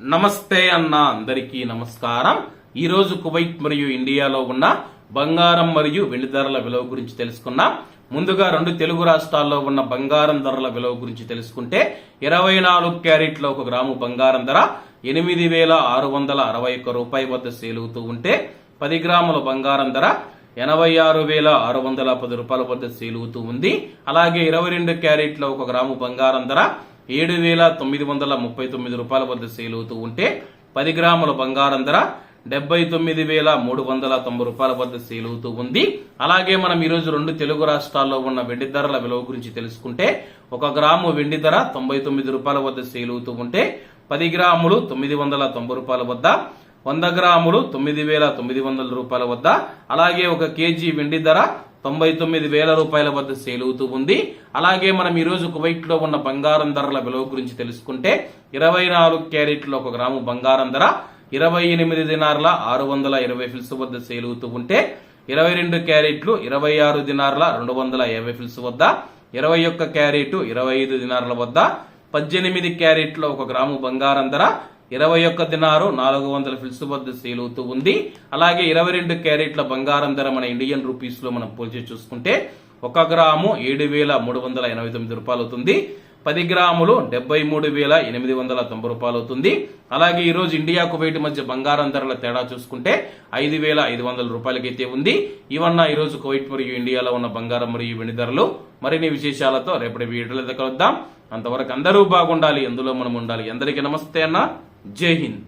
నమస్తే అన్న అందరికీ నమస్కారం. ఈరోజు కువైట్ మరియు ఇండియాలో ఉన్న బంగారం మరియు వెండి ధరల విలువ గురించి తెలుసుకున్నాం ముందుగా రెండు తెలుగు రాష్ట్రాల్లో ఉన్న బంగారం ధరల విలువ గురించి తెలుసుకుంటే ఇరవై నాలుగు క్యారెట్ల ఒక గ్రాము బంగారం ధర ఎనిమిది వేల ఆరు వందల అరవై ఒక్క రూపాయి వద్ద సేలుగుతూ ఉంటే పది గ్రాముల బంగారం ధర ఎనభై ఆరు వేల ఆరు వందల పది రూపాయల వద్ద సేలుగుతూ ఉంది. అలాగే ఇరవై రెండు క్యారెట్ల ఒక గ్రాము బంగారం ధర ఏడు వేల తొమ్మిది వందల ముప్పై తొమ్మిది రూపాయల వద్ద సేల్ అవుతూ ఉంటే పది గ్రాముల బంగారం ధర డెబ్బై తొమ్మిది వేల మూడు వందల తొంభై రూపాయల వద్ద సేల్ అవుతూ ఉంది. అలాగే మనం ఈరోజు రెండు తెలుగు రాష్ట్రాల్లో ఉన్న వెండి ధరల విలువ గురించి తెలుసుకుంటే ఒక గ్రాము వెండి ధర తొంభై తొమ్మిది రూపాయల వద్ద సేల్ అవుతూ ఉంటే పది గ్రాములు తొమ్మిది వందల తొంభై రూపాయల వద్ద వంద గ్రాములు తొమ్మిది వేల తొమ్మిది వందల రూపాయల వద్ద అలాగే ఒక కేజీ వెండి ధర తొంభై తొమ్మిది వేల రూపాయల వద్ద సేల్ అవుతూ ఉంది. అలాగే మనం ఈ రోజు కువైట్లో ఉన్న బంగారం ధరల విలువ గురించి తెలుసుకుంటే ఇరవై నాలుగు క్యారెట్లు ఒక గ్రాము బంగారం ధర ఇరవై ఎనిమిది దినార్ల ఆరు వందల ఇరవై ఫిల్స్ వద్ద సేల్ అవుతూ ఉంటే ఇరవై రెండు క్యారెట్లు ఇరవై ఆరు దినార్ల రెండు వందల యాభై ఫిల్స్ వద్ద ఇరవై ఒక్క క్యారెట్ ఇరవై ఐదు దినార్ల వద్ద పద్దెనిమిది క్యారెట్లు ఒక గ్రాము బంగారం ధర ఇరవై ఒక్క దినారు నాలుగు వందల ఫిల్స్ వద్ద సేల్ అవుతూ ఉంది. అలాగే ఇరవై రెండు క్యారెట్ల బంగారం ధర మన ఇండియన్ రూపీస్లో మనం పోల్చి చూసుకుంటే ఒక గ్రాము ఏడు వేల మూడు వందల ఎనభై తొమ్మిది రూపాయలు అవుతుంది. పది గ్రాములు డెబ్బై మూడు వేల ఎనిమిది వందల తొంభై రూపాయలు అవుతుంది. అలాగే ఈ రోజు ఇండియా కువైట్ మధ్య బంగారం ధరల తేడా చూసుకుంటే ఐదు వేల ఐదు వందల రూపాయలకైతే ఉంది. ఇవన్న ఈ రోజు కువైట్ మరియు ఇండియాలో ఉన్న బంగారం మరియు వెండి ధరలు మరిన్ని విశేషాలతో రేపటి వీడియోలో కలుద్దాం. అంతవరకు అందరూ బాగుండాలి. అందులో మనం ఉండాలి. అందరికీ నమస్తే అన్న. जय हिंद